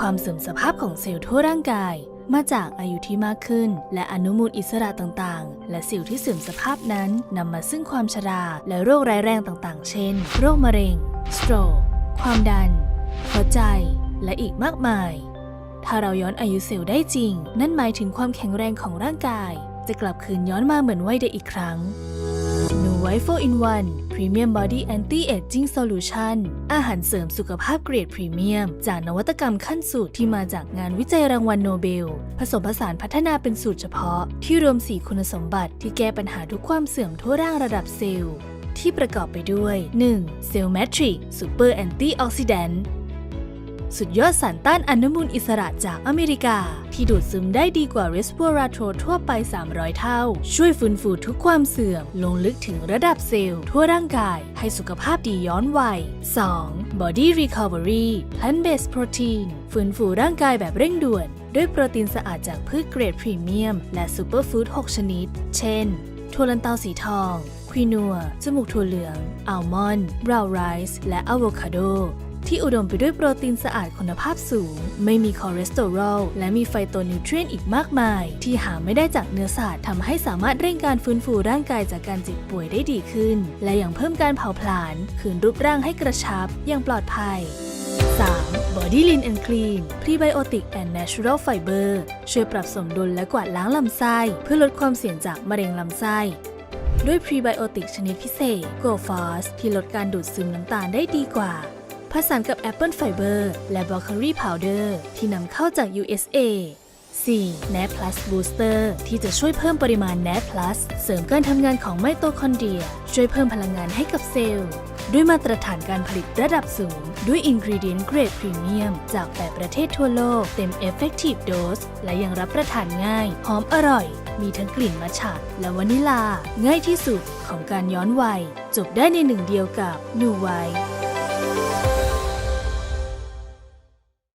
ความเสื่อมสภาพของเซลล์ทั่วร่างกาย มาจากอายุที่มากขึ้น และอนุมูลอิสระต่างๆ และสิวที่เสื่อมสภาพนั้นนำมาซึ่งความชราและโรคร้ายแรงต่างๆ เช่น โรคมะเร็ง สโตรก ความดัน หัวใจ และอีกมากมาย ถ้าเราย้อนอายุเซลล์ได้จริง นั่นหมายถึงความแข็งแรงของร่างกาย จะกลับคืนย้อนมาเหมือนวัยเด็กอีกครั้ง New White 4 in 1 Premium Body Anti-Aging Solution อาหารเสริมสุขภาพเกรดพรีเมียม จากนวัตกรรมขั้นสูตรที่มาจากงานวิจัยรางวัลโนเบล ผสมผสานพัฒนาเป็นสูตรเฉพาะ ที่รวม 4 คุณสมบัติที่แก้ปัญหาทุกความเสื่อมทั่วร่างระดับเซลล์ ที่ประกอบไปด้วย 1. เซลล์แมทริกซูเปอร์แอนตี้ออกซิแดนต์ สุดยอดสารต้านอนุมูลอิสระจากอเมริกา ที่ดูดซึมได้ดีกว่า r e s p i r a t r o ทั่วไป 300 เท่า ช่วยฟื้นฟูทุกความเสื่อม ลงลึกถึงระดับเซลล์ทั่วร่างกาย ให้สุขภาพดีย้อนวัย 2. Body Recovery Plant Based Protein ฟื้นฟูร่างกายแบบเร่งด่วน ด้วยโปรตีนสะอาดจากพืชเกรดพรีเมียม และซูเปอร์ฟู้ด 6 ชนิด เช่นถั่วลันเตาสีทองควีนัว จมูกถั่วเหลือง อัลมอนด์ บราวน์ไรซ์ และอะโวคาโด ที่อุดมไปด้วยโปรตีนสะอาดคุณภาพสูง ไม่มีคอเลสเตอรอลและมีไฟโตนิวเทรียนอีกมากมาย ที่หาไม่ได้จากเนื้อสัตว์ทำให้สามารถเร่งการฟื้นฟูร่างกายจากการเจ็บป่วยได้ดีขึ้น และยังเพิ่มการเผาผลาญคืนรูปร่างให้กระชับอย่างปลอดภัย 3. Body Lean and Clean Prebiotic and Natural Fiber ช่วยปรับสมดุลและกวาดล้างลำไส้ เพื่อลดความเสี่ยงจากมะเร็งลำไส้ด้วยพรีไบโอติกชนิดพิเศษ Go f a s ที่ลดการดูดซึมน้ำตาลได้ดีกว่า ผสานกับ Apple Fiber และ Broccoli Powder ที่นำเข้าจาก USA 4. n a t Plus Booster ที่จะช่วยเพิ่มปริมาณ n a t Plus เสริมการทำงานของไมโตคอนเดรีย ช่วยเพิ่มพลังงานให้กับเซลล์ ด้วยมาตรฐานการผลิตระดับสูง ด้วยอินกรีเดียนเกรดพรีเมียม จาก 8 ประเทศทั่วโลก เต็ม Effective Dose และยังรับประทานง่าย หอมอร่อย มีทั้งกลิ่นมัทฉะและวานิลา ง่ายที่สุดของการย้อนวัย จบได้ในหนึ่งเดียวกับ New White